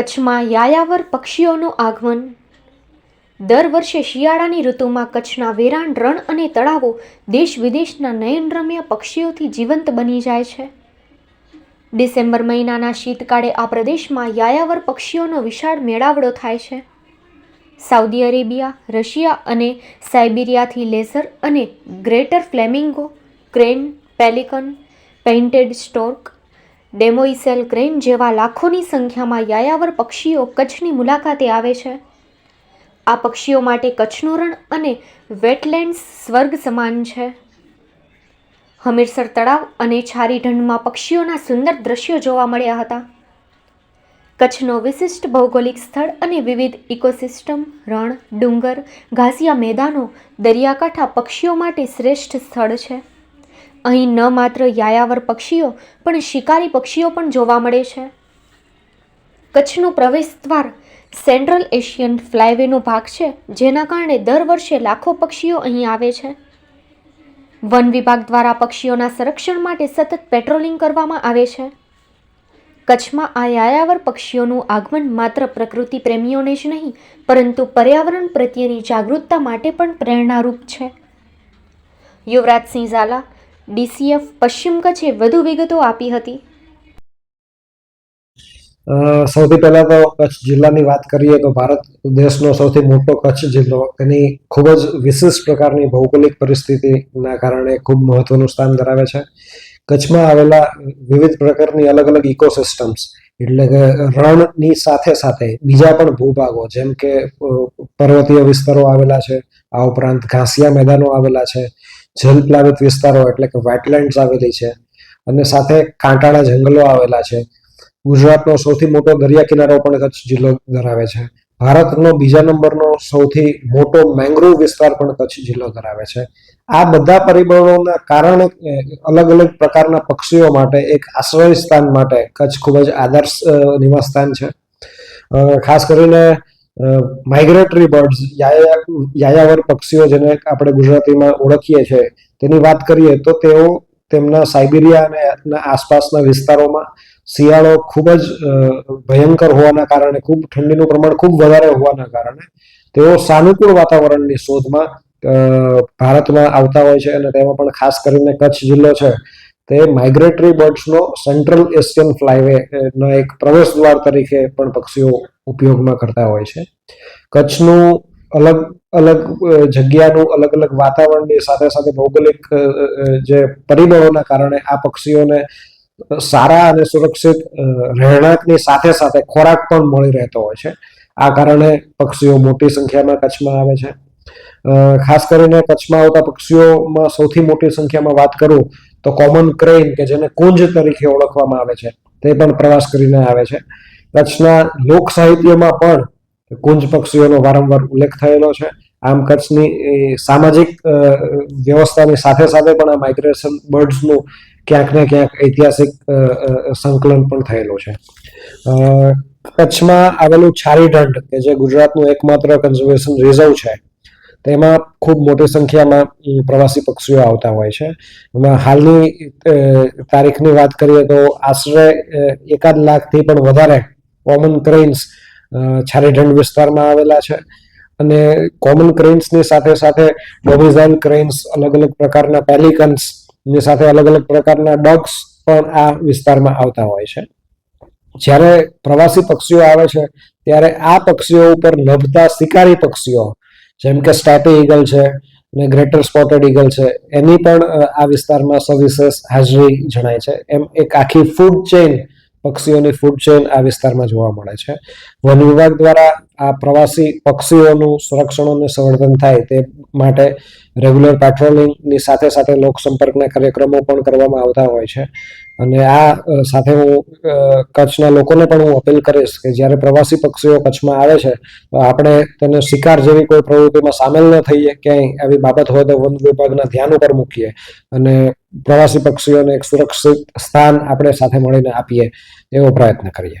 કચ્છમાં યાયાવર પક્ષીઓનું આગમન. દર વર્ષે શિયાળાની ઋતુમાં કચ્છના વેરાણ રણ અને તળાવો દેશ વિદેશના નયનરમ્ય પક્ષીઓથી જીવંત બની જાય છે. ડિસેમ્બર મહિનાના શીતકાળે આ પ્રદેશમાં યાયાવર પક્ષીઓનો વિશાળ મેળાવડો થાય છે. સાઉદી અરેબિયા, રશિયા અને સાઇબિરિયાથી લેઝર અને greater flamingo, crane, pelican, painted stork demoiselle crane જેવા લાખોની સંખ્યામાં યાયાવર પક્ષીઓ કચ્છની મુલાકાતે આવે છે. આ પક્ષીઓ માટે કચ્છનું રણ અને વેટલેન્ડ્સ સ્વર્ગ સમાન છે. હમીરસર તળાવ અને છારી ઢંઢમાં પક્ષીઓના સુંદર દ્રશ્યો જોવા મળ્યા હતા. કચ્છનો વિશિષ્ટ ભૌગોલિક સ્થળ અને વિવિધ ઇકોસિસ્ટમ, રણ, ડુંગર, ઘાસિયા મેદાનો, દરિયાકાંઠા પક્ષીઓ માટે શ્રેષ્ઠ સ્થળ છે. અહીં ન માત્ર યાયાવર પક્ષીઓ, પણ શિકારી પક્ષીઓ પણ જોવા મળે છે. કચ્છનું પ્રવેશ દ્વાર સેન્ટ્રલ એશિયન ફ્લાયવેનો ભાગ છે, જેના કારણે દર વર્ષે લાખો પક્ષીઓ અહીં આવે છે. વન વિભાગ દ્વારા પક્ષીઓના સંરક્ષણ માટે સતત પેટ્રોલિંગ કરવામાં આવે છે. કચ્છમાં આ યાયાવર પક્ષીઓનું આગમન માત્ર પ્રકૃતિ પ્રેમીઓને જ નહીં, પરંતુ પર્યાવરણ પ્રત્યેની જાગૃતતા માટે પણ પ્રેરણારૂપ છે. યુવરાજસિંહ ઝાલા ડીસીએફ પશ્ચિમ કચ્છે વધુ વિગતો આપી હતી. સૌથી પહેલા તો કચ્છ જિલ્લાની વાત કરીએ તો ભારત દેશનો સૌથી મોટો કચ્છ જિલ્લો. તેની ખૂબ જ વિશિષ્ટ પ્રકારની ભૌગોલિક પરિસ્થિતિના કારણે ખૂબ મહત્વનું સ્થાન ધરાવે છે. કચ્છમાં આવેલા વિવિધ પ્રકારની અલગ અલગ ઇકોસિસ્ટમ્સ એટલે કે રણની સાથે સાથે બીજા પણ ભૂભાગો જેમ કે પર્વતીય વિસ્તારો આવેલા છે. આ ઉપરાંત ઘાસિયા મેદાનો આવેલા છે. જલપ્લાવિત વિસ્તારો એટલે કે વેટલેન્ડ્સ આવેલી છે. અને સાથે કાંટાળા જંગલો આવેલા છે. ગુજરાતનો સૌથી મોટો દરિયા કિનારો પણ કચ્છ જિલ્લો ધરાવે છે. ભારતનો બીજા નંબરનો સૌથી મોટો મેંગ્રોવ વિસ્તાર પણ કચ્છ જિલ્લો ધરાવે છે. આ બધા પરિબળોના કારણે અલગ અલગ પ્રકારના પક્ષીઓ માટે એક આશ્રય સ્થાન માટે કચ્છ ખૂબ જ આદર્શ નિવાસ સ્થાન છે. ખાસ કરીને માઇગ્રેટરી બર્ડ્સ યાયાવર પક્ષીઓ જેને આપણે ગુજરાતીમાં ઓળખીએ છીએ, તેની વાત કરીએ તો તેઓ તેમના સાઇબિરિયા અને આસપાસના વિસ્તારોમાં શિયાળો ખૂબ જ ભયંકર હોવાના કારણે, ખૂબ ઠંડીનું પ્રમાણ ખૂબ વધારે હોવાના કારણે તેઓ સાનુકૂળ વાતાવરણની શોધમાં ભારતમાં આવતા હોય છે અને તેમાં પણ ખાસ કરીને કચ્છ જિલ્લો છે. તે માઇગ્રેટરી બર્ડ્સનો સેન્ટ્રલ એશિયન ફ્લાયવેનો એક પ્રવેશ દ્વાર તરીકે પણ પક્ષીઓ ઉપયોગમાં કરતા હોય છે. કચ્છનું અલગ અલગ જગ્યાનું અલગ અલગ વાતાવરણની સાથે સાથે ભૌગોલિક જે પરિબળોના કારણે આ પક્ષીઓને સારા અને સુરક્ષિત રહેણાંકની સાથે સાથે ખોરાક પણ મળી રહેતો હોય છે. આ કારણે પક્ષીઓ મોટી સંખ્યામાં કચ્છમાં આવે છે. ખાસ કરીને કચ્છમાં આવતા પક્ષીઓમાં સૌથી મોટી સંખ્યામાં વાત કરું તો કોમન ક્રેન કે જેને કુંજ તરીકે ઓળખવામાં આવે છે, તે પણ પ્રવાસ કરીને આવે છે. કચ્છના લોક સાહિત્યમાં પણ કુંજ પક્ષીઓનો વારંવાર ઉલ્લેખ થયેલો છે. આમ કચ્છની સામાજિક વ્યવસ્થાની સાથે સાથે પણ આ માઇગ્રેશન બર્ડ્સનું ક્યાંક ને ક્યાંક ઐતિહાસિક સંકલન પણ થયેલું છે. કચ્છમાં આવેલું છારીઢંઢ કે જે ગુજરાતનું એકમાત્ર કન્ઝર્વેશન રિઝર્વ છે તેમાં ખૂબ મોટી સંખ્યામાં પ્રવાસી પક્ષીઓ આવતા હોય છે. એમાં હાલની તારીખની વાત કરીએ તો આશરે એકાદ લાખથી પણ વધારે કોમન ક્રેન્સ છારીઢંડ વિસ્તારમાં આવેલા છે. અને કોમન ક્રેન્સની સાથે સાથે ડોમિઝાઇલ ક્રેન્સ અલગ અલગ પ્રકારના પેલિકન્સની સાથે અલગ અલગ પ્રકારના ડોગ્સ પણ આ વિસ્તારમાં આવતા હોય છે. જ્યારે પ્રવાસી પક્ષીઓ આવે છે, ત્યારે આ પક્ષીઓ ઉપર લભતા શિકારી પક્ષીઓ જેમ કે સ્ટેપી ઈગલ છે અને ગ્રેટર સ્પોટેડ ઈગલ છે. એની પણ આ વિસ્તારમાં સવિશેષ હાજરી જણાય છે. એમ એક આખી ફૂડ ચેઇન પક્ષીઓની ફૂડ ચેઇન આ વિસ્તારમાં જોવા મળે છે. વન વિભાગ દ્વારા આ પ્રવાસી પક્ષીઓનું સંરક્ષણ અને સંવર્ધન થાય તે માટે રેગ્યુલર પેટ્રોલિંગની સાથે સાથે લોકસંપર્કના કાર્યક્રમો પણ કરવામાં આવતા હોય છે. અને આ સાથે હું કચ્છના લોકોને પણ હું અપીલ કરીશ કે જ્યારે પ્રવાસી પક્ષીઓ કચ્છમાં આવે છે, તો આપણે તેને શિકાર જેવી કોઈ પ્રવૃત્તિમાં સામેલ ન થઈએ, ક્યાંય આવી બાબત હોય તો વન વિભાગના ધ્યાન ઉપર મૂકીએ અને પ્રવાસી પક્ષીઓને એક સુરક્ષિત સ્થાન આપણે સાથે મળીને આપીએ એવો પ્રયત્ન કરીએ.